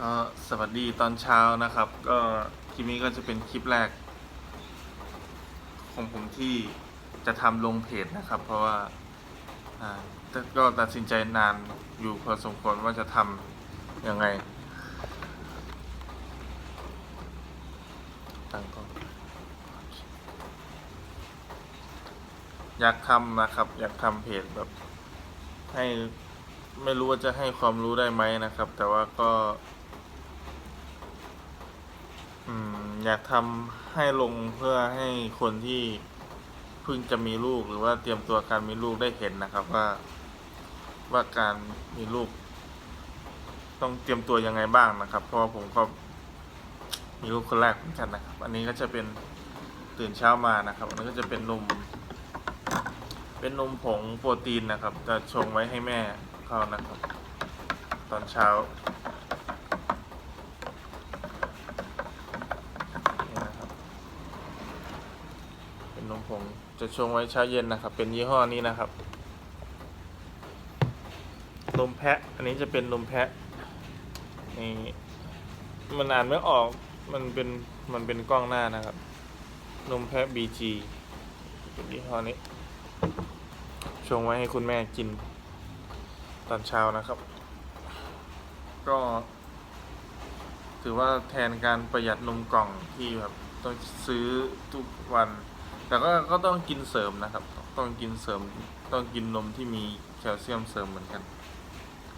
ก็สวัสดีตอนเช้านะครับ ก็คลิปนี้ก็จะเป็นคลิปแรก ของผมที่จะทำลงเพจนะครับ เพราะว่าก็ตัดสินใจนานอยู่พอสมควรว่าจะทำยังไงตั้งกล้องอยากทำนะครับ อยากทำเพจแบบ ให้ไม่รู้ว่าจะให้ความรู้ได้ไหมนะครับ แต่ว่าก็ อืม อยากทำให้ลงเพื่อให้คนที่เพิ่งจะมีลูกหรือว่าเตรียมตัวการมีลูกได้เห็นนะครับว่า ว่าการมีลูก ต้องเตรียมตัวยังไงบ้างนะครับ เพราะผมก็มีลูกคนแรกเหมือนกันนะครับ อันนี้ก็จะเป็นตื่นเช้ามานะครับ อันนี้ก็จะเป็นนม เป็นนมผงโปรตีนนะครับ จะชงไว้ให้แม่เขานะครับ ตอนเช้านี่นะครับ เป็นนมจะชงไว้เช้าเย็นนะครับ เป็นยี่ห้อนี้นะครับนมแพะ อันนี้จะเป็นนมแพะนี่มันอ่านไม่ออกมันเป็นมันเป็นกล้องหน้านะครับนมแพะ BG เป็นยี่ห้อนี้ชงไว้ให้คุณแม่กินตอนเช้านะครับ ก็ ถือว่าแทนการประหยัดนมกล่องที่แบบต้องซื้อทุกวัน แต่ก็ก็ต้องกินเสริมนะครับ ต้องกินเสริม ต้องกินนมที่มีแคลเซียมเสริมเหมือนกัน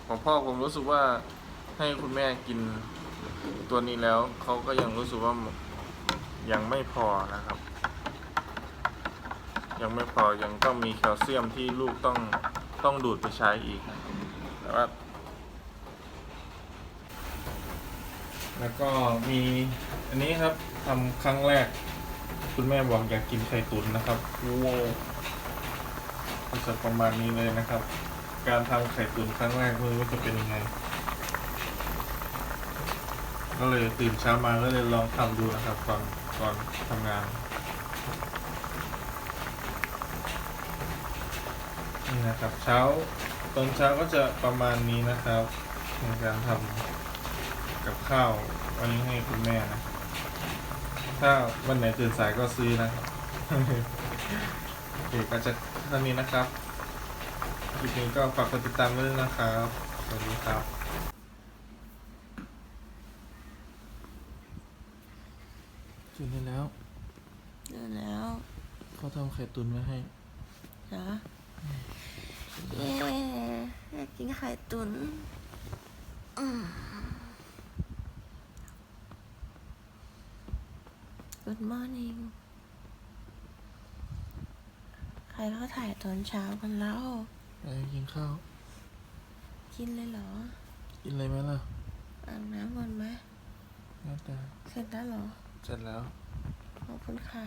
ของพ่อผมรู้สึกว่าให้คุณแม่กินตัวนี้แล้วเขาก็ยังรู้สึกว่ายังไม่พอนะครับ ยังไม่พอยังต้องมีแคลเซียมที่ลูกต้องต้องดูดไปใช้อีกแต่ว่าแล้วก็มีอันนี้ครับทำครั้งแรก คุณแม่บอกอยากกินไข่ตุ๋นนะครับโอ้ก็จะประมาณนี้เลยนะครับ การทำไข่ตุ๋นครั้งแรกไม่รู้ว่าจะเป็นยังไง ก็เลยตื่นเช้ามาก็เลยลองทำดูนะครับก่อนก่อนทำงานนี่นะครับเช้าตอนเช้าก็จะประมาณนี้นะครับในการทำกับข้าววันนี้ให้คุณแม่นะ ถ้าวันไหนตื่นสายก็ซื้อนะครับโอเคก็จะเท่านี้นะครับคลิปนี้ก็ฝากกดติดตามด้วยนะครับ สวัสดีครับกินได้แล้วเดินแล้วเขาทำไข่ตุนไว้ให้เหรอเย้อยากกินไข่ตุ๋นอืม Good morning ใครเขาถ่ายตอนเช้ากันแล้วไปกินข้าว กินเลยเหรอ กินอะไรไหมล่ะอาบน้ำก่อนไหมน่าจะเสร็จแล้วเหรอ เสร็จแล้ว ขอบคุณค่ะ